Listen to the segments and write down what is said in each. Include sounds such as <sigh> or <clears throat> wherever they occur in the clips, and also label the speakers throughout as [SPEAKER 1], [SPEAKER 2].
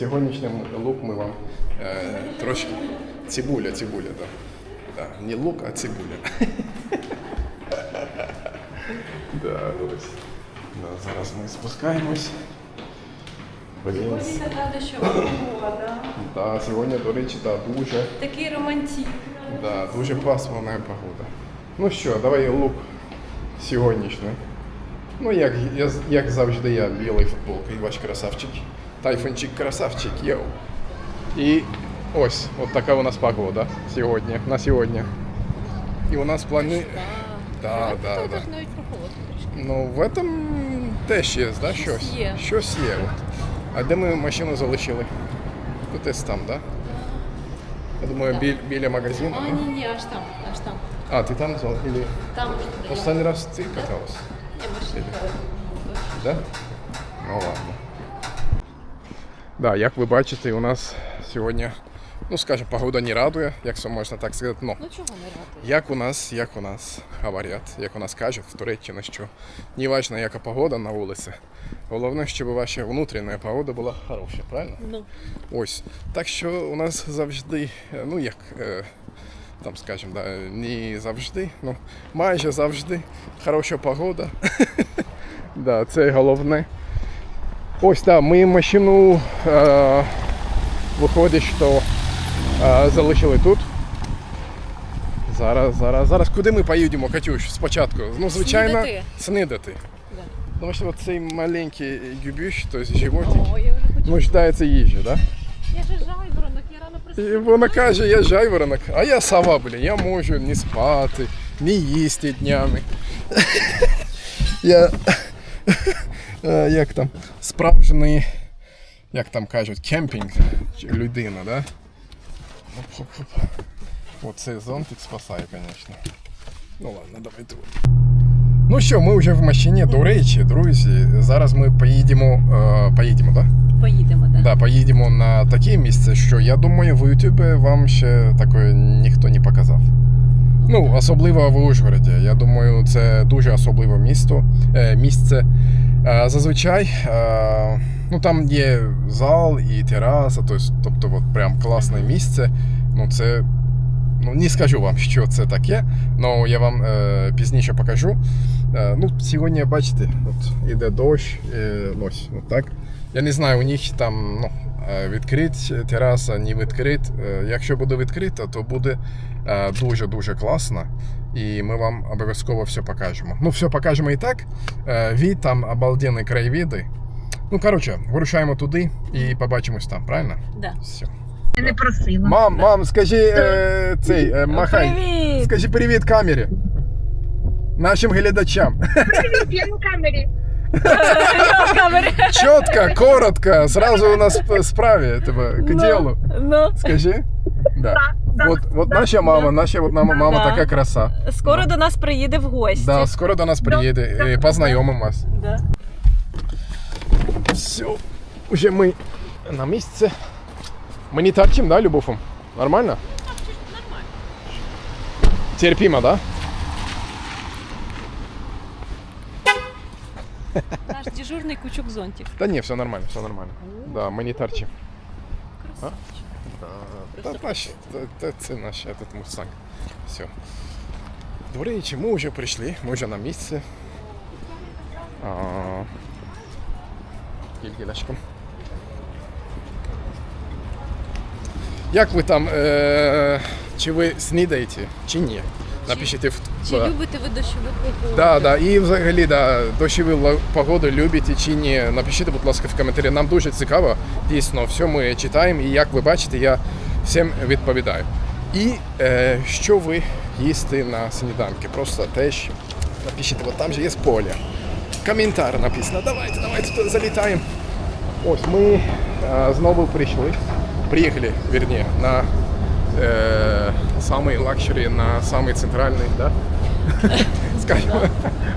[SPEAKER 1] сьогоднішній лук ми вам е, трошки. Цибуля, цибуля, так. Да. Не лук, а цибуля. <laughs> да, ось. Да, зараз ми спускаємось. Блін.
[SPEAKER 2] Така дощова погода.
[SPEAKER 1] Да, сьогодні, до речі, да, дуже,
[SPEAKER 2] Такий романтик.
[SPEAKER 1] да, дуже пасмурна погода. Ну що, давай лук сьогоднішній. Ну, як, як завжди, я білий футболка і ваш красавчик. Тайфончик красавчик, йоу. І ось, от така у нас погода сьогодні, на сьогодні. І у нас плани. Да, да, да.
[SPEAKER 2] Тут навіть прохолодно трішки.
[SPEAKER 1] Ну, в этом теж є, да, щось?
[SPEAKER 2] є.
[SPEAKER 1] Щось є. От. А де ми машину залишили? Тут десь там, да? Я думаю, бі- біля магазину.
[SPEAKER 2] А,
[SPEAKER 1] да?
[SPEAKER 2] ні, ні, аж там, аж там.
[SPEAKER 1] А, ти там зал? Или...
[SPEAKER 2] Там вже туди.
[SPEAKER 1] Останній раз ти каталась?
[SPEAKER 2] Ні, ми ж їхали.
[SPEAKER 1] Да? Ну ладно. Да, як ви бачите, у нас сьогодні, ну скажімо, погода не радує, як це можна так сказати. Ну,
[SPEAKER 2] Ну чого не радує?
[SPEAKER 1] як у нас, як у нас говорять, як у нас кажуть в Туреччині, що не важно, яка погода на вулиці. Головне, щоб ваша внутрішня погода була хороша, правильно?
[SPEAKER 2] Ну,
[SPEAKER 1] Ось. Так що у нас завжди, ну як, е, там скажімо, да, не завжди, ну майже завжди хороша погода. <laughs> да, це головне. Ось так, ми машину е, виходить, що е, залишили тут. Зараз, зараз, зараз. Куди ми поїдемо, Катюш, спочатку? Ну, звичайно,
[SPEAKER 2] Снідати.
[SPEAKER 1] снидати.
[SPEAKER 2] да.
[SPEAKER 1] Тому що цей маленький гюбюш, тобто животик,
[SPEAKER 2] О, я вже хочу.
[SPEAKER 1] нуждається їжі, так? Да?
[SPEAKER 2] Я же жайворонок, я рано
[SPEAKER 1] І
[SPEAKER 2] просила.
[SPEAKER 1] вона каже, я жайворонок, а я сова, блін, я можу не спати, не їсти днями. <laughs> я е, як там, справжній, як там кажуть, кемпінг людина, да? Хоп-хоп-хоп. Оцей зонтик спасає, звісно. Ну ладно, давай тут. Ну що, ми вже в машині, до речі, друзі. Зараз ми поїдемо, е, поїдемо, так? Да?
[SPEAKER 2] Поїдемо, так.
[SPEAKER 1] Да, поїдемо на таке місце, що я думаю, в Ютубі вам ще такое ніхто не показав. Ну, особливо в Ужгороді. Я думаю, це дуже особливе місто, е, місце. Е, зазвичай е, ну, там є зал і тераса, тобто, тобто от прям класне місце. Ну, це, ну, не скажу вам, що це таке, але я вам е, пізніше покажу. Е, ну, сьогодні, бачите, от іде дощ, е, ось, от так. Я не знаю, у них там ну, е, відкрит тераса, не відкрит. Е, Якщо буде відкрита, то буде е, дуже-дуже класно. І ми вам обов'язково все покажемо. Ну, все покажемо і так. Від там обалденні краєвіди. Ну, коротше, вирушаємо туди і побачимось там, правильно?
[SPEAKER 2] Да.
[SPEAKER 1] Все.
[SPEAKER 3] Я не просила.
[SPEAKER 1] Мам, мам, скажи е, цей, е, махай.
[SPEAKER 2] Привіт!
[SPEAKER 1] Скажи привіт камері. Нашим глядачам.
[SPEAKER 3] Привіт, Я на камері.
[SPEAKER 2] камери.
[SPEAKER 1] Чітко, коротко, сразу у нас по справі тебе к ділу.
[SPEAKER 2] Ну,
[SPEAKER 1] Скажи. Да.
[SPEAKER 3] да,
[SPEAKER 1] Вот, вот наша мама, наша вот мама, мама
[SPEAKER 2] Да.
[SPEAKER 1] така краса.
[SPEAKER 2] скоро до нас приїде в гості.
[SPEAKER 1] Да, скоро до нас приїде, і познайомимо вас.
[SPEAKER 2] Да.
[SPEAKER 1] Все, уже ми на місці. Ми не торчим, да, Любовом? Нормально?
[SPEAKER 2] Нормально.
[SPEAKER 1] Терпимо, да?
[SPEAKER 2] Наш дежурний кучок зонтик.
[SPEAKER 1] Та ні, все нормально, все нормально. Да, ми не торчим.
[SPEAKER 2] Красавчик.
[SPEAKER 1] Та, та, наш, та, та, це наш этот мустанг. Все. До речі, ми вже прийшли, ми вже на місці. А. Як ви там, е, чи ви снідаєте, чи ні? Напишіть в
[SPEAKER 2] Чи любите ви дощову погоду?
[SPEAKER 1] Да, да. І взагалі, да, дощову погоду любите чи ні. Напишіть, будь ласка, в коментарі. Нам дуже цікаво. Дійсно, все ми читаємо, і як ви бачите, я всім відповідаю. І е, що ви їсте на сніданки? Просто теж напишіть, от там же є поле. Коментар написано. Давайте, давайте туди залітаємо. Ось ми е, знову прийшли. Приїхали, вірні, на е, самий лакшері, на самий центральний, да? <laughs> скажімо,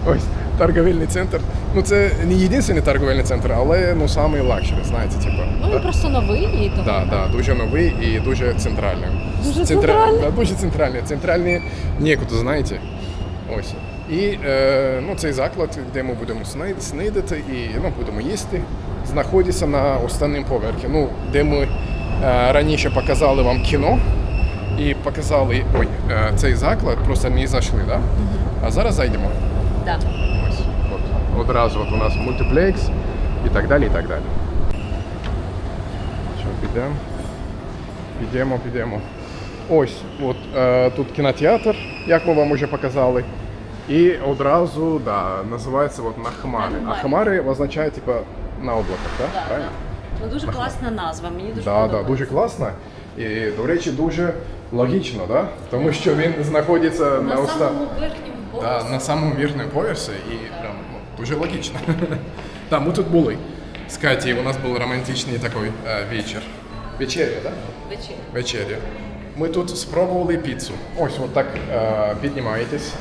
[SPEAKER 1] ось торговельний центр. Ну це не єдиний торговельний центр, але ну самий лакшері, знаєте, типу.
[SPEAKER 2] Ну, він просто новий і тому.
[SPEAKER 1] Да, да, дуже новий і дуже центральний.
[SPEAKER 2] Дуже
[SPEAKER 1] Центра-
[SPEAKER 2] центральний?
[SPEAKER 1] Да, дуже центральний. Центральний нікуди, знаєте. Ось. І е, ну, цей заклад, де ми будемо сни- і ну, будемо їсти, знаходиться на останньому поверхі. Ну, де ми е, раніше показали вам кіно і показали ой, е, цей заклад, просто не зайшли, да? а зараз зайдемо.
[SPEAKER 2] Да.
[SPEAKER 1] Ось, от, одразу от у нас мультиплекс і так далі, і так далі. Що, підемо? Підемо, підемо. Ось, от е, тут кінотеатр, як ми вам вже показали. І одразу, да, називається от на хмари. А хмари означає, типа, на облаках, так?
[SPEAKER 2] Да,
[SPEAKER 1] Правильно?
[SPEAKER 2] Ну дуже класна назва, мені дуже
[SPEAKER 1] Да, да, дуже класно. І, до речі, дуже логічно, да? тому що він знаходиться на,
[SPEAKER 2] На
[SPEAKER 1] уста...
[SPEAKER 2] самому верхньому
[SPEAKER 1] Да, на самому вірному поверсі і прям ну, дуже логічно. <laughs> Так, ми тут були. З Каті, у нас був романтичний такий е, вечір. Вечеря, так?
[SPEAKER 2] Вечір.
[SPEAKER 1] Вечеря. Ми тут спробували піцу. Ось от так е, піднімаєтесь.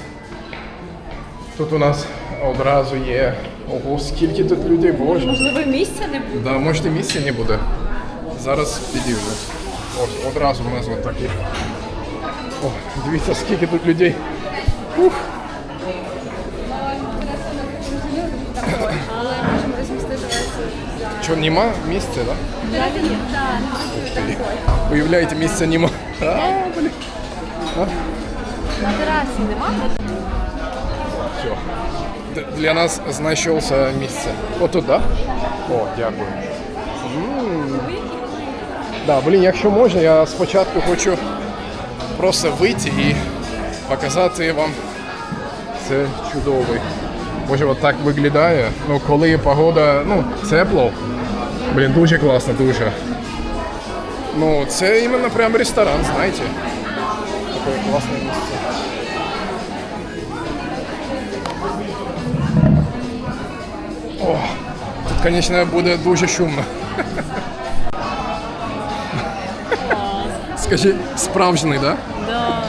[SPEAKER 1] Тут у нас одразу є. Ого, скільки тут людей, боже.
[SPEAKER 2] Можливо, місця не буде.
[SPEAKER 1] Да, можете місця не буде. Зараз підійдемо. Ось одразу у нас от такі. О, дивіться, скільки тут людей. Ух.
[SPEAKER 2] Але можемо розмістити
[SPEAKER 1] Що, нема місця, так? Да? Уявляєте, місця нема. А, блін.
[SPEAKER 2] На терасі нема?
[SPEAKER 1] Все. Д- Для нас знайшлося місце. Отут, так? Да? О, дякую. Да, блін, якщо можна, я спочатку хочу просто вийти і показати вам це чудовий. Боже, от так виглядає. Ну, коли погода, ну, тепло. Блін, дуже класно, дуже. Ну, це іменно прям ресторан, знаєте. Таке класне місце. О, тут, звісно, буде дуже шумно. <laughs> Скажи, справжній, так? Да?
[SPEAKER 2] Да.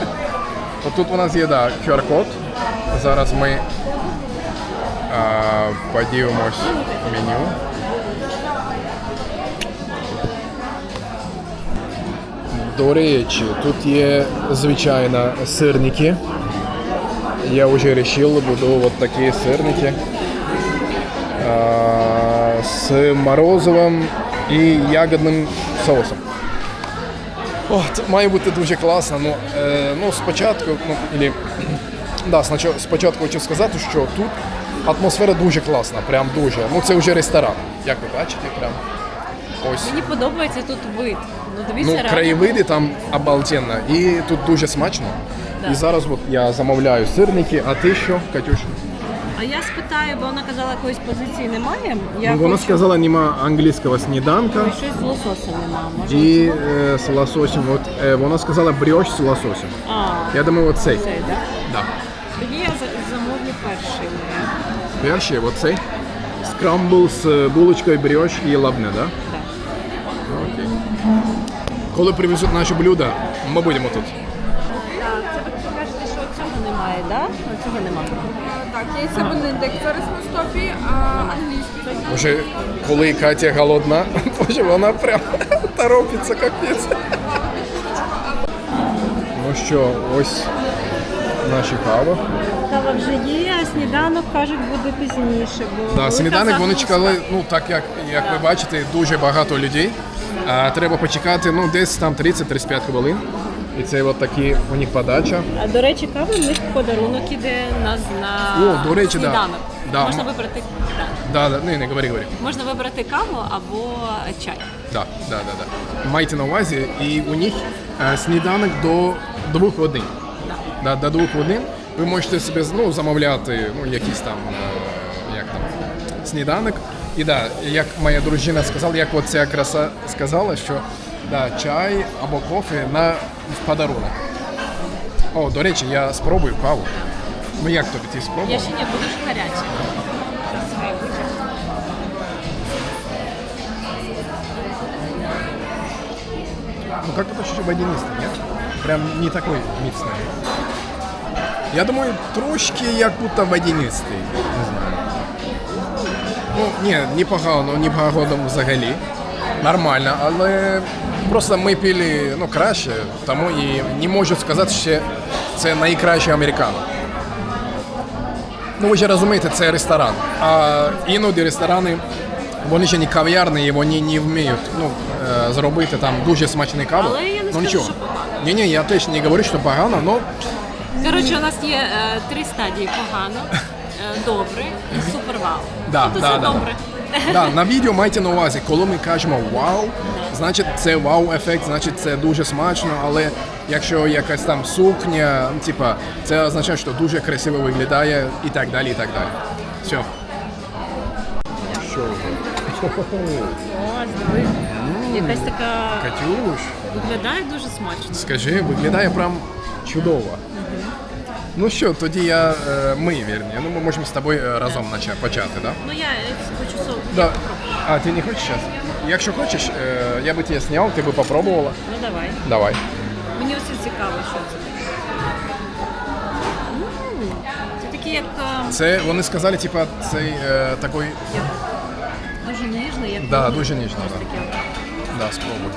[SPEAKER 1] Отут у нас є да, QR-код. Зараз ми а, подивимось меню. До речі, тут є звичайно сирники. Я вже вирішив, буду от такі сирники. А, з морозивом і ягодним соусом. О, це має бути дуже класно. Ну, е, ну спочатку, ну, ілі, <clears throat> да, спочатку, спочатку хочу сказати, що тут атмосфера дуже класна, прям дуже. Ну це вже ресторан. Як ви бачите, прям ось.
[SPEAKER 2] Мені подобається тут вид. Ну дивіться,
[SPEAKER 1] Ну,
[SPEAKER 2] реально.
[SPEAKER 1] краєвиди там обалденно. І тут дуже смачно.
[SPEAKER 2] Да.
[SPEAKER 1] І зараз от я замовляю сирники, а ти що, Катюш?
[SPEAKER 2] А я спитаю, бо вона казала, якоїсь позиції немає. Я
[SPEAKER 1] Ну, вона
[SPEAKER 2] хочу...
[SPEAKER 1] сказала, нема англійського сніданка.
[SPEAKER 2] Ой, щось з лососем нема. Може,
[SPEAKER 1] І
[SPEAKER 2] оцього?
[SPEAKER 1] е, з лососем. От, е, вона сказала брьош з лососем.
[SPEAKER 2] А,
[SPEAKER 1] Я думаю, оцей.
[SPEAKER 2] цей, так?
[SPEAKER 1] Да.
[SPEAKER 2] Тоді я за- замовлю перший.
[SPEAKER 1] Перший, оцей. Скрамбл з булочкою брьош і лавне, да?
[SPEAKER 2] Так.
[SPEAKER 1] Окей. Коли привезуть наші блюда, ми будемо тут.
[SPEAKER 2] Так, це ви покажете, що цього немає, так? Да? Цього немає.
[SPEAKER 4] Так, яйця Бенедикт зараз на стопі, а англійський.
[SPEAKER 1] Може, коли Катя голодна, <laughs> боже, вона прям <laughs> торопиться, капець. Ну що, ось наші кава.
[SPEAKER 2] Кава вже є, а сніданок кажуть буде пізніше. Бо
[SPEAKER 1] Да, сніданок вони чекали, ну так як, як ви бачите, дуже багато людей. А, треба почекати ну, десь там 30-35 хвилин. І це от такі у них подача.
[SPEAKER 2] А до речі, кава в них подарунок іде нас на
[SPEAKER 1] О, до речі, да.
[SPEAKER 2] сніданок.
[SPEAKER 1] Да.
[SPEAKER 2] Можна вибрати да.
[SPEAKER 1] Да, да, не, не говори, говори.
[SPEAKER 2] можна вибрати каву або чай.
[SPEAKER 1] Да, да, да, да. Майте на увазі, і у них е, сніданок до двох годин.
[SPEAKER 2] Да.
[SPEAKER 1] Да, до двох годин ви можете собі ну, замовляти ну, якийсь там, е, як там сніданок. І да, як моя дружина сказала, як от ця краса сказала, що да, чай або кофе на в подарунок. О, до речі, я спробую каву. Ну як тобі ти
[SPEAKER 2] Я
[SPEAKER 1] спробував?
[SPEAKER 2] ще не буду ж гаряче.
[SPEAKER 1] Ну как это чуть-чуть водянистый, нет? Прям не такой міцний. Я думаю, трошки як будто водянистий. Не знаю. Ну, ні, непогано, непогано взагалі. Нормально, але просто ми пили ну, краще, тому і не можу сказати, що це найкраще американо. Ну, ви ж розумієте, це ресторан. А іноді ресторани, вони ще не кав'ярні, і вони не вміють ну, е, зробити там дуже смачний каву.
[SPEAKER 2] Але я не
[SPEAKER 1] ну, нічого.
[SPEAKER 2] що погано.
[SPEAKER 1] Ні, ні, я теж не говорю, що погано, але
[SPEAKER 2] Коротше, у нас є е, три стадії погано, <laughs> е, добре і супер вау.
[SPEAKER 1] Да,
[SPEAKER 2] Тобто
[SPEAKER 1] да,
[SPEAKER 2] це
[SPEAKER 1] да.
[SPEAKER 2] добре.
[SPEAKER 1] да, на відео майте на увазі, коли ми кажемо вау, значить це вау-ефект, значить це дуже смачно, але якщо якась там сукня, типа, це означає, що дуже красиво виглядає і так далі, і так далі. Все. Що?
[SPEAKER 2] Диви. Якась така
[SPEAKER 1] Катюш,
[SPEAKER 2] виглядає дуже смачно.
[SPEAKER 1] скажи, виглядає прям чудово. Ну що, тоді я, е, ми, вірні, ну ми можемо з тобою е, разом нача- почати, да?
[SPEAKER 2] Ну я е, хочу соус.
[SPEAKER 1] Да. А, ти не хочеш зараз? Якщо хочеш, е, я би тебе зняв, ти би попробувала.
[SPEAKER 2] Ну давай.
[SPEAKER 1] Давай.
[SPEAKER 2] Мені ось цікаво, що це. М, Це такий як е,
[SPEAKER 1] Це вони сказали, типа, цей е, такий.
[SPEAKER 2] дуже ніжний, як
[SPEAKER 1] Да,
[SPEAKER 2] вугіль.
[SPEAKER 1] дуже ніжно,
[SPEAKER 2] Ось
[SPEAKER 1] да.
[SPEAKER 2] таке.
[SPEAKER 1] Да, спробуй.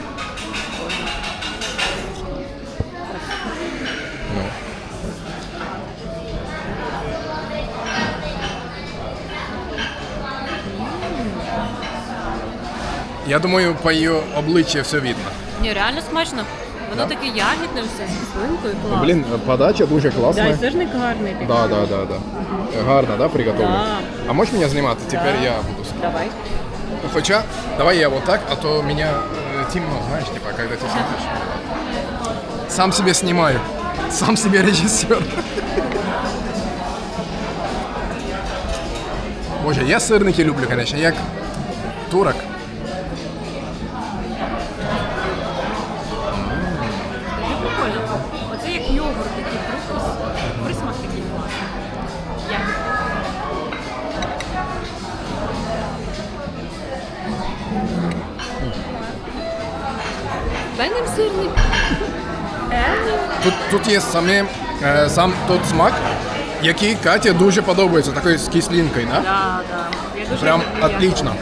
[SPEAKER 1] Я думаю, по її обличчю все видно.
[SPEAKER 2] Ні, реально смачно. Воно
[SPEAKER 1] Да?
[SPEAKER 2] таке ягідне все з кислинкою, клас.
[SPEAKER 1] Блін, подача дуже
[SPEAKER 2] Да,
[SPEAKER 1] класна.
[SPEAKER 2] і це ж гарний такий.
[SPEAKER 1] Да, да, да, да. Гарно, да, приготовлено?
[SPEAKER 2] Да.
[SPEAKER 1] А можеш мене знімати? Тепер
[SPEAKER 2] Да.
[SPEAKER 1] я буду.
[SPEAKER 2] Давай.
[SPEAKER 1] Хоча, давай я вот так, а то меня э, темно, знаешь, типа, когда ты смотришь. Сам себе снимаю. Сам себе режиссер. Боже, я сирники люблю, конечно, як турок. Тут, є саме, е, сам тот смак, який Каті дуже подобається, такий з кислинкою, да?
[SPEAKER 2] Да, да. Я дуже
[SPEAKER 1] Прям
[SPEAKER 2] люблю
[SPEAKER 1] отлично.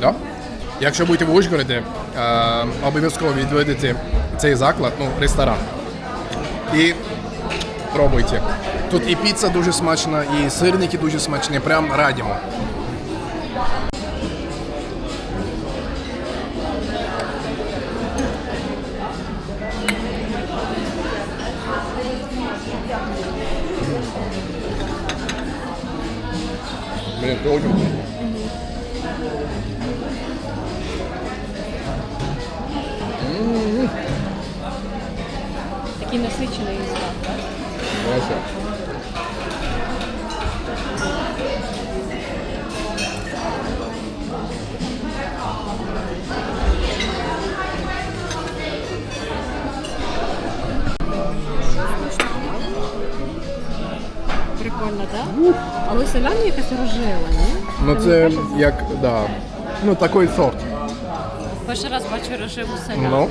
[SPEAKER 1] Да? Якщо будете в Ужгороді, е, обов'язково відвідайте цей заклад, ну, ресторан. І пробуйте. Тут і піца дуже смачна, і сирники дуже смачні, прям радимо. Блин, ты очень вкусный.
[SPEAKER 2] Такий насичений смак, так?
[SPEAKER 1] Хорошо.
[SPEAKER 2] Прикольно, так? Але селяна якась рожева, ні?
[SPEAKER 1] Ну це як, да. Ну такий сорт.
[SPEAKER 2] Перший раз бачу рожеву селяну.
[SPEAKER 1] Ну.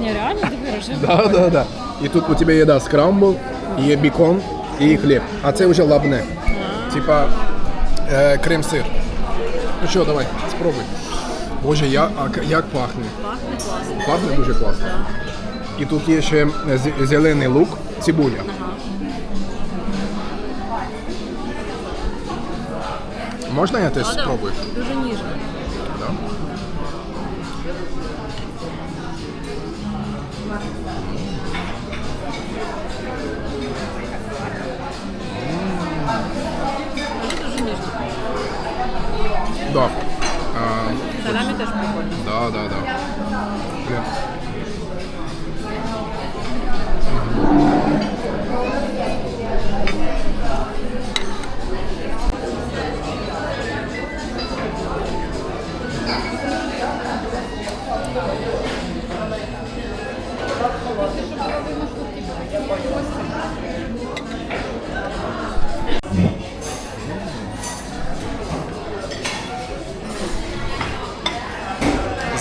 [SPEAKER 2] Ні, реально диви рожеву.
[SPEAKER 1] Да, да, да. І тут у тебе є да, скрамбл, є бікон і хліб. А це вже лабне. Типа е, крем-сир. Ну що, давай, спробуй. Боже, я, а як пахне.
[SPEAKER 2] Пахне класно.
[SPEAKER 1] Пахне дуже класно. І тут є ще з- зелений лук, цибуля.
[SPEAKER 2] Ага.
[SPEAKER 1] Можна я теж
[SPEAKER 2] Да, да.
[SPEAKER 1] спробую?
[SPEAKER 2] Дуже ніжно.
[SPEAKER 1] Да?
[SPEAKER 2] Дуже ніжно.
[SPEAKER 1] Да.
[SPEAKER 2] Салямі теж прикольно.
[SPEAKER 1] да, да, да.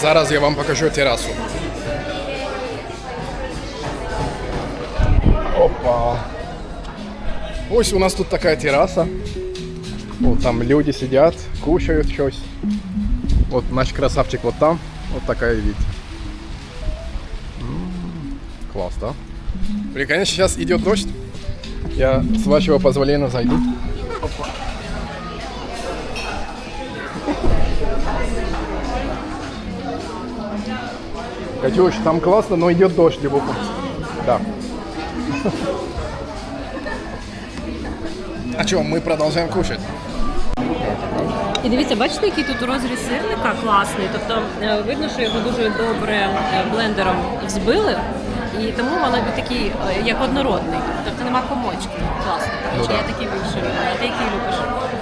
[SPEAKER 1] Зараз я вам покажу терасу. Опа. Ось у нас тут така тераса. От там люди сидять, кушають щось. От наш красавчик вот там. Вот такая вид. Класс, да? Блин, конечно, сейчас идет дождь. Я, с вашего позволения, зайду. Катюш, там классно, но идет дождь глубоко. Да. А что, мы продолжаем кушать?
[SPEAKER 2] І дивіться, бачите, який тут розріз сирника класний. Тобто е, видно, що його дуже добре е, блендером взбили. І тому воно такий, е, як однородний. Тобто нема комочків. Класно.
[SPEAKER 1] Ну
[SPEAKER 2] Чи
[SPEAKER 1] да.
[SPEAKER 2] я такий більше люблю, а ти який любиш?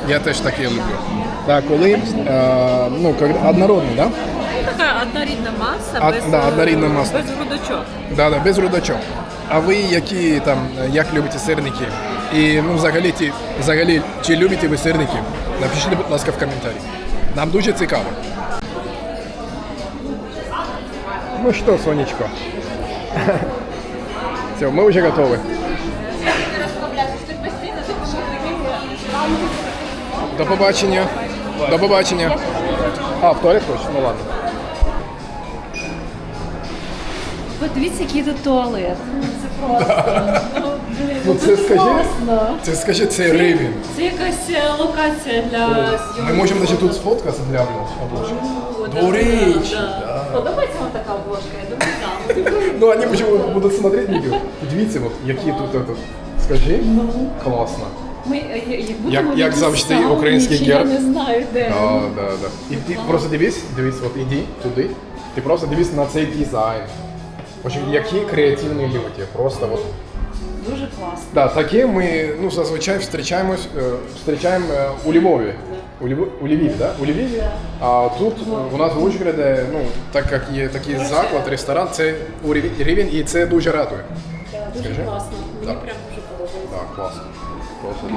[SPEAKER 1] Я теж таке люблю. Так, коли, е, ну, когда, однородний, да?
[SPEAKER 2] Однорідна маса,
[SPEAKER 1] А,
[SPEAKER 2] без,
[SPEAKER 1] да,
[SPEAKER 2] е,
[SPEAKER 1] однорідна маса.
[SPEAKER 2] без грудочок.
[SPEAKER 1] Да, да, без рудачок. А ви які там, як любите сирники? І ну, взагалі, ті, взагалі, чи любите ви сирники? Напишіть, будь ласка, в коментарі. Нам дуже цікаво. Ну що, сонечко? <laughs> Все, ми вже готові. До побачення. До побачення. А, в туалет хочеш? Ну ладно.
[SPEAKER 2] Подивіться, який тут туалет.
[SPEAKER 1] Ну це скажи, це скажи, це рівень.
[SPEAKER 2] Це якась е, локація для
[SPEAKER 1] Ми можемо навіть тут сфоткатися глянути обложку. До речі.
[SPEAKER 2] Подобається вам така обложка? Я думаю, так. <laughs>
[SPEAKER 1] Ну, вони почему будуть смотреть відео. Дивіться, от, які тут этот. Скажи. Класно.
[SPEAKER 2] Ми е, е, як,
[SPEAKER 1] Як- як завжди, український герб.
[SPEAKER 2] Я не знаю, де.
[SPEAKER 1] Да, да, да. І ти просто дивись, дивись, от іди туди. Ти просто дивись на цей дизайн. Боже, які креативні люди. Просто от.
[SPEAKER 2] Дуже класно.
[SPEAKER 1] Да, такі ми ну, зазвичай зустрічаємось, е, зустрічаємо е, у Львові. У, Львові, у Львіві, да? У Львіві. А тут е, у нас в Ужгороді, ну, так як є такий заклад, ресторан, це у рівень- рівень і це дуже радує.
[SPEAKER 2] Дуже
[SPEAKER 1] Скажи.
[SPEAKER 2] класно. Мені
[SPEAKER 1] Так.
[SPEAKER 2] прям дуже подобається.
[SPEAKER 1] Так, класно. Просто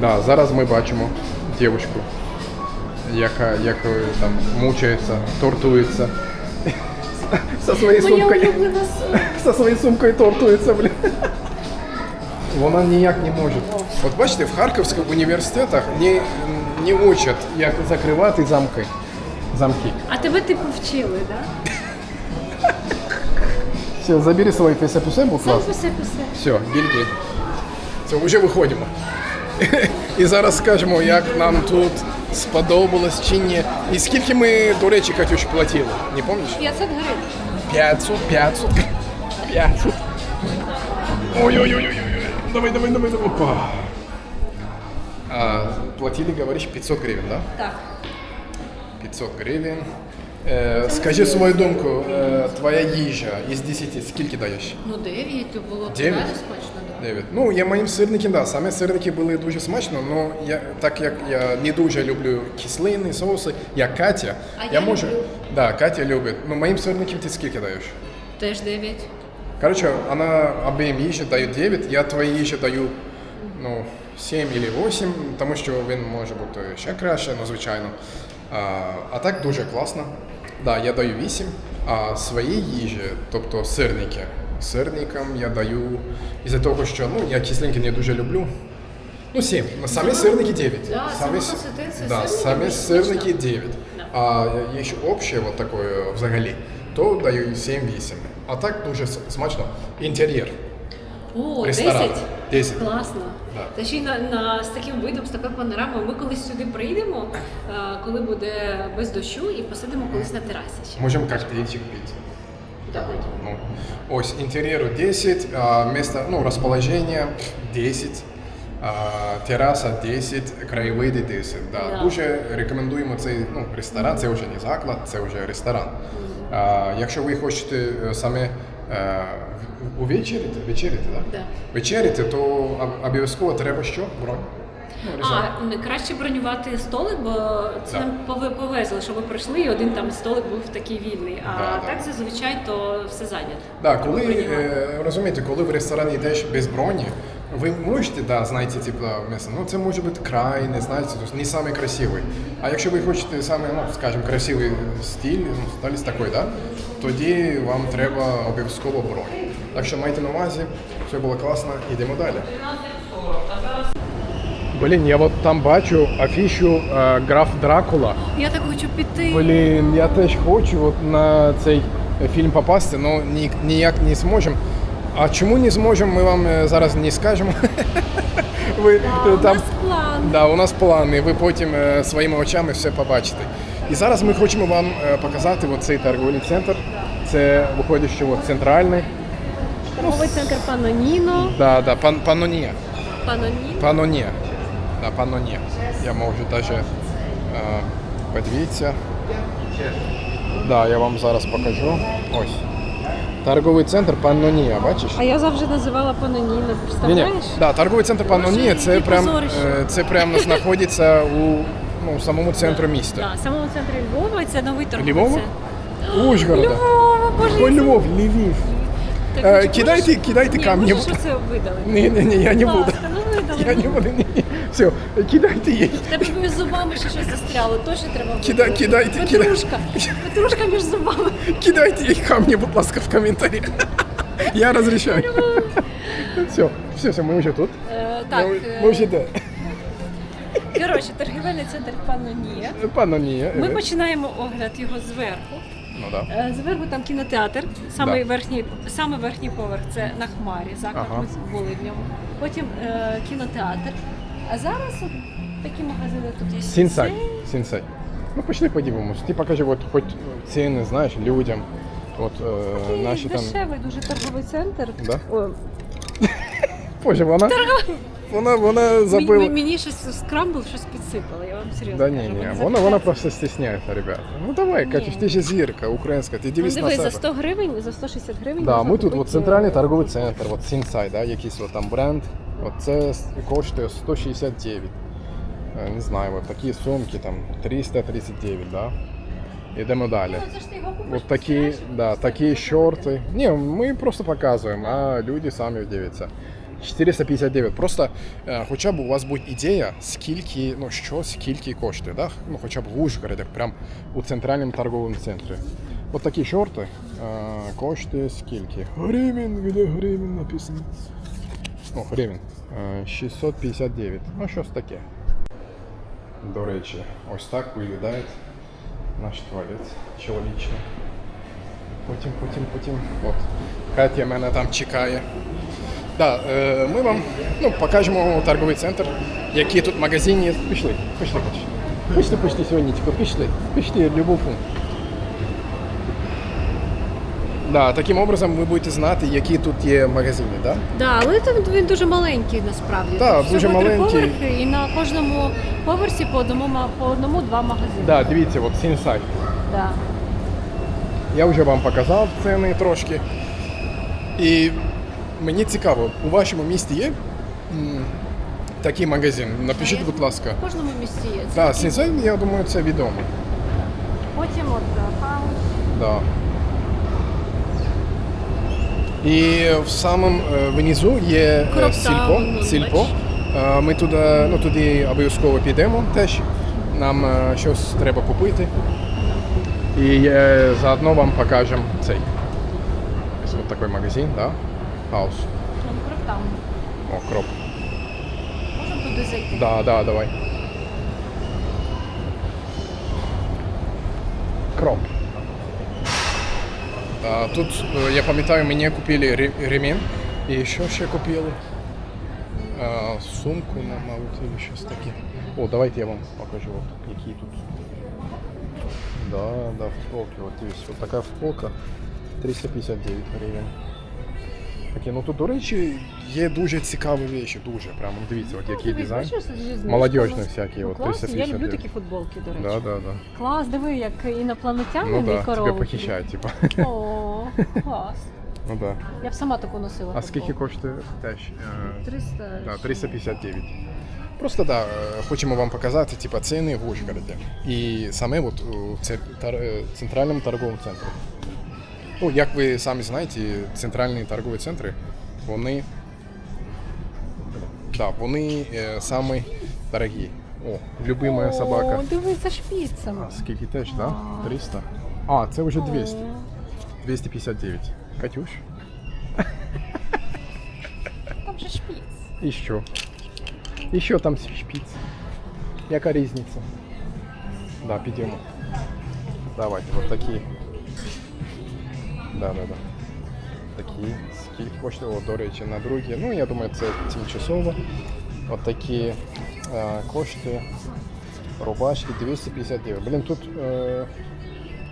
[SPEAKER 1] да, зараз ми бачимо дівчинку, яка, яка там мучається, тортується. Со своєю сумкою. Со своєю сумкою тортується, блін. Вона ніяк не може. От бачите, в Харківських університетах не, не учать, як закривати замки. Замки.
[SPEAKER 2] А тебе типу вчили, так?
[SPEAKER 1] Все, забери свої пісе-пусе, будь
[SPEAKER 2] Сам
[SPEAKER 1] ласка.
[SPEAKER 2] писе писе.
[SPEAKER 1] Все, більки. Це вже виходимо. <laughs> І зараз скажемо, як нам тут сподобалось чи ні. І скільки ми, до речі, Катюш, платили? Не пам'ятаєш?
[SPEAKER 2] 500 гривень.
[SPEAKER 1] 500, 500, 500. Ой-ой-ой-ой-ой. Давай, давай, давай, давай. Опа. А, платили, говоришь, 500 гривен, да?
[SPEAKER 2] Так.
[SPEAKER 1] 500 гривень. Е, скажи свою думку, е, твоя їжа із 10 скільки даєш?
[SPEAKER 2] Ну 9 то було
[SPEAKER 1] Дев'ять?
[SPEAKER 2] дуже смачно, так.
[SPEAKER 1] 9. Ну, я моїм сирникам, да, саме сирники були дуже смачно, але я, так як я не дуже люблю кислини, соуси, як Катя,
[SPEAKER 2] А
[SPEAKER 1] я,
[SPEAKER 2] я
[SPEAKER 1] можу.
[SPEAKER 2] люблю.
[SPEAKER 1] Да, Катя любить. Ну, моїм сирникам ти скільки даєш?
[SPEAKER 2] Теж 9.
[SPEAKER 1] Короче, она обеим їжі дає 9, я твоїй їжі даю ну, 7 або 8, тому що він може бути ще краще, ну звичайно. А, а так дуже класно. Да, я даю 8, а своїй їжі, тобто сирники, сирникам я даю із-за того, що ну, я кисленькі не дуже люблю. Ну, 7. Самі сирники 9.
[SPEAKER 2] Да,
[SPEAKER 1] самі, да, самі сирники 9. А якщо обще вот такое взагалі, то даю 7-8. А так дуже смачно. Інтер'єр.
[SPEAKER 2] О,
[SPEAKER 1] Ресторан.
[SPEAKER 2] 10?
[SPEAKER 1] 10.
[SPEAKER 2] Класно.
[SPEAKER 1] Да.
[SPEAKER 2] Та ще й на, на, з таким видом, з такою панорамою. Ми колись сюди прийдемо, е, коли буде без дощу, і посидимо колись на терасі ще.
[SPEAKER 1] Можемо коктейльчик пити. Ну, ось інтер'єру 10, а, место, ну, розположення 10, а, тераса 10, краєвиди 10. Да.
[SPEAKER 2] Да.
[SPEAKER 1] Дуже рекомендуємо цей ну, ресторан, це вже не заклад, це вже ресторан. А, якщо ви хочете е, саме е, увечеряти, вечеряти, да?
[SPEAKER 2] Да.
[SPEAKER 1] вечеряти, то об- обов'язково треба що? Бронь. Ну.
[SPEAKER 2] А, не, краще бронювати столик, бо це
[SPEAKER 1] Да.
[SPEAKER 2] нам пове- повезло, що ми прийшли, і один там столик був такий вільний. А
[SPEAKER 1] Да, да.
[SPEAKER 2] так зазвичай то все зайнято.
[SPEAKER 1] Да, коли е, розумієте, коли в ресторан йдеш без броні, ви можете да, знайти типу, місце, ну це може бути край, не знаєте, тобто не самий красивий. А якщо ви хочете саме, ну скажімо, красивий стиль, ну стиль такий, да, тоді вам треба обов'язково бронь. Так що майте на увазі, все було класно, йдемо далі. Блін, я от там бачу афішу е, граф Дракула.
[SPEAKER 2] Я так хочу піти.
[SPEAKER 1] Блін, я теж хочу от на цей фільм попасти, але ні, ніяк не зможемо. А чому не зможемо, ми вам е, зараз не скажемо. <laughs> Ви е, там
[SPEAKER 2] план.
[SPEAKER 1] Да, у нас плани, ви потім е, своїми очами все побачите. І зараз ми хочемо вам е, показати оцей торговий центр. Це виходить, що от центральний.
[SPEAKER 2] Торговий центр Паноніно.
[SPEAKER 1] Да, да, пан, панонія.
[SPEAKER 2] Паноніно.
[SPEAKER 1] Панонія. Да, панонія. Я можу навіть е, подивіться. Да, я вам зараз покажу. Ось. Торговий центр Панонія, бачиш?
[SPEAKER 2] А я завжди називала Паноніно,
[SPEAKER 1] Ні, ні.
[SPEAKER 2] представляєш?
[SPEAKER 1] Да, торговий центр Панонія, це прям, е, це прям знаходиться у ну, самому центру міста.
[SPEAKER 2] Так, в самому центрі Львова це новий торговий
[SPEAKER 1] Львова?
[SPEAKER 2] центр.
[SPEAKER 1] Ужгорода.
[SPEAKER 2] Львова, боже.
[SPEAKER 1] Ой, Львов, Львів.
[SPEAKER 2] Так,
[SPEAKER 1] Е, кидайте-
[SPEAKER 2] можеш-
[SPEAKER 1] кидайте
[SPEAKER 2] Ні,
[SPEAKER 1] камні.
[SPEAKER 2] Це?
[SPEAKER 1] Ні, ні, ні, я не буду.
[SPEAKER 2] ласка, ну видали.
[SPEAKER 1] Я не буду. Ні, ні. Все, кидайте їй.
[SPEAKER 2] В Тебе між зубами ще щось застряло, точно треба
[SPEAKER 1] Кида-
[SPEAKER 2] видалити.
[SPEAKER 1] кидайте, кидайте.
[SPEAKER 2] Петрушка. <laughs> Петрушка між зубами.
[SPEAKER 1] Кидайте їй камні, будь ласка, в коментарі. Я розрішаю. Все, все, все, ми вже тут.
[SPEAKER 2] Е, Так,
[SPEAKER 1] Ми,
[SPEAKER 2] е,
[SPEAKER 1] ми вже де?
[SPEAKER 2] коротше, торгівельний центр Панонія.
[SPEAKER 1] Пана ні.
[SPEAKER 2] Ми починаємо огляд його зверху.
[SPEAKER 1] Ну да.
[SPEAKER 2] Е, Зверху там кінотеатр, самий
[SPEAKER 1] Да.
[SPEAKER 2] верхній, саме верхній поверх це на хмарі, заклад
[SPEAKER 1] Ага.
[SPEAKER 2] ми були в ньому. Потім е, кінотеатр. А зараз от такі магазини тут є.
[SPEAKER 1] Сінсай. Сінсай. Ну пішли подивимось. Ти покажи, от хоч ціни, знаєш, людям. От е,
[SPEAKER 2] Такий
[SPEAKER 1] наші там.
[SPEAKER 2] дешевий дуже торговий центр.
[SPEAKER 1] Да?
[SPEAKER 2] О, <laughs>
[SPEAKER 1] Боже, вона. Вона, вона забила.
[SPEAKER 2] мені, мені щось скрамбл, щось підсипало, я вам серйозно
[SPEAKER 1] Да ні,
[SPEAKER 2] кажу.
[SPEAKER 1] ні, вона, вона просто стісняється, ребята. Ну давай. Катюш, ти ж зірка українська, ти
[SPEAKER 2] Ну,
[SPEAKER 1] дивись на
[SPEAKER 2] дивись,
[SPEAKER 1] себе.
[SPEAKER 2] за 100 гривень, за 160 гривень.
[SPEAKER 1] Да,
[SPEAKER 2] можна
[SPEAKER 1] ми тут
[SPEAKER 2] купити,
[SPEAKER 1] от центральний торговий центр, от Сінсай, да, якийсь от там бренд. От це с- коштує 169. Е, Не знаю, от такі сумки там 339, да. Ідемо далі.
[SPEAKER 2] Ну,
[SPEAKER 1] От такі, да, такі шорти. Ні, ми просто показуємо, а люди самі дивляться. 459. Просто е, хоча б у вас буде ідея, скільки, ну що, скільки коштує, да? ну хоча б в Ужгороді, прям у центральному торговому центрі. От такі шорти е, коштує скільки? Гривень, де гривень написано. О, гривень. Е, 659. Ну, щось таке. До речі, ось так виглядає наш туалет чоловічий. Потім, потім, потім. От. Катя мене там чекає. Да, е, ми вам ну, покажемо торговий центр, які тут магазини. Пішли, пішли, пішли. Пішли, пішли сьогодні, пішли, пішли, любову. Да, таким образом ви будете знати, які тут є магазини, да?
[SPEAKER 2] Да, але там він дуже маленький насправді.
[SPEAKER 1] Так,
[SPEAKER 2] Тут
[SPEAKER 1] дуже
[SPEAKER 2] всього три
[SPEAKER 1] маленький.
[SPEAKER 2] поверхи, і на кожному поверсі по одному ма- по одному-два магазини.
[SPEAKER 1] Да, дивіться, от Сінсай.
[SPEAKER 2] Да.
[SPEAKER 1] Я вже вам показав ціни трошки. І мені цікаво, у вашому місті є м, такий магазин? Напишіть, будь ласка.
[SPEAKER 2] В кожному місці є. Це такі-
[SPEAKER 1] Сінсай, я думаю, це відомо.
[SPEAKER 2] Потім от да, хаус.
[SPEAKER 1] Да. І в самому е, внизу є е,
[SPEAKER 2] Кроптаун,
[SPEAKER 1] сільпо.
[SPEAKER 2] ну,
[SPEAKER 1] сільпо. Е, Ми туди, ну, туди обов'язково підемо теж. Нам е, щось треба купити. І заодно вам покажемо цей. Ось такий магазин, да? Хаус.
[SPEAKER 2] Там Кроптаун.
[SPEAKER 1] О, кроп.
[SPEAKER 2] Можемо туди зайти.
[SPEAKER 1] Да, да, давай. Кроп. А, тут, е, я пам'ятаю, мені купили ре- ремінь. І що ще купили? А, сумку, на- мабуть, або щось таке. О, давайте я вам покажу, от, які тут. Да, да, футболки. От дивись, от така футболка 359 гривень. Такі, ну тут, до речі, є дуже цікаві речі, дуже. Прямо дивіться, от який
[SPEAKER 2] Дивись,
[SPEAKER 1] дизайн.
[SPEAKER 2] бачиш, тут є знижка.
[SPEAKER 1] Молодіжні всякі,
[SPEAKER 2] Ну,
[SPEAKER 1] от
[SPEAKER 2] класно, я
[SPEAKER 1] 359.
[SPEAKER 2] люблю такі футболки, до речі.
[SPEAKER 1] Да, да, да.
[SPEAKER 2] Клас, диви, як інопланетяни
[SPEAKER 1] Ну
[SPEAKER 2] і
[SPEAKER 1] да,
[SPEAKER 2] корови.
[SPEAKER 1] тебе похищають, типа.
[SPEAKER 2] О, <laughs> клас.
[SPEAKER 1] Ну да.
[SPEAKER 2] Я б сама таку носила.
[SPEAKER 1] А скільки коштує теж? Е,
[SPEAKER 2] 300.
[SPEAKER 1] Да, 359. Просто да, е, хочемо вам показати типа, ціни в Ужгороді. І саме от, у е, центральному торговому центрі. Ну, як ви самі знаєте, центральні торгові центри, вони, да, вони е, самі дорогі. О, любима собака.
[SPEAKER 2] О, дивись, шпіцем.
[SPEAKER 1] А скільки теж, да? 300? А, це вже 200.
[SPEAKER 2] О.
[SPEAKER 1] 259. Катюш?
[SPEAKER 2] Там же шпіц.
[SPEAKER 1] І що? І що там шпіц? Яка різниця? Да, підемо. Давайте, вот такі. Да, да, да. такі. Скільки коштує, О, до речі, на другі. Ну, я думаю, це тимчасово. От такі е, коштує. Рубашки 259. Блін, тут е,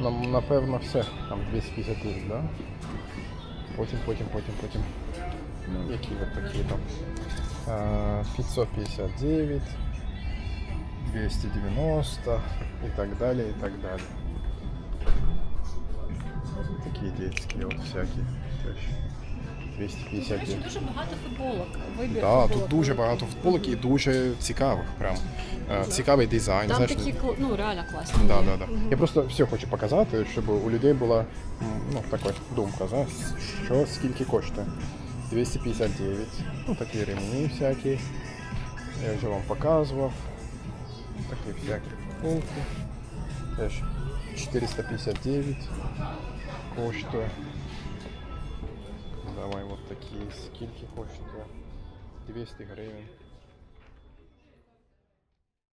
[SPEAKER 1] нам, напевно, все. Там 254, да? Потім, потім, потім, потім. Які ну. от такие там? А, 559, 290 и так далее, и так далее. Такие детские вот всякие. 250
[SPEAKER 2] До дуже багато футболок. Вибір
[SPEAKER 1] Да,
[SPEAKER 2] футболок.
[SPEAKER 1] тут дуже багато футболок і дуже цікавих. Прям Е, цікавий дизайн.
[SPEAKER 2] Там
[SPEAKER 1] знаєш.
[SPEAKER 2] такі ну реально класні.
[SPEAKER 1] Да, да, да. Я просто все хочу показати, щоб у людей була м, ну, така думка, знаєш, що скільки коштує. 259. Ну, такі ремні всякі. Я вже вам показував. Такі всякі футболки. 459 коштує. Давай вот такие. Скільки хочется 200 гривень.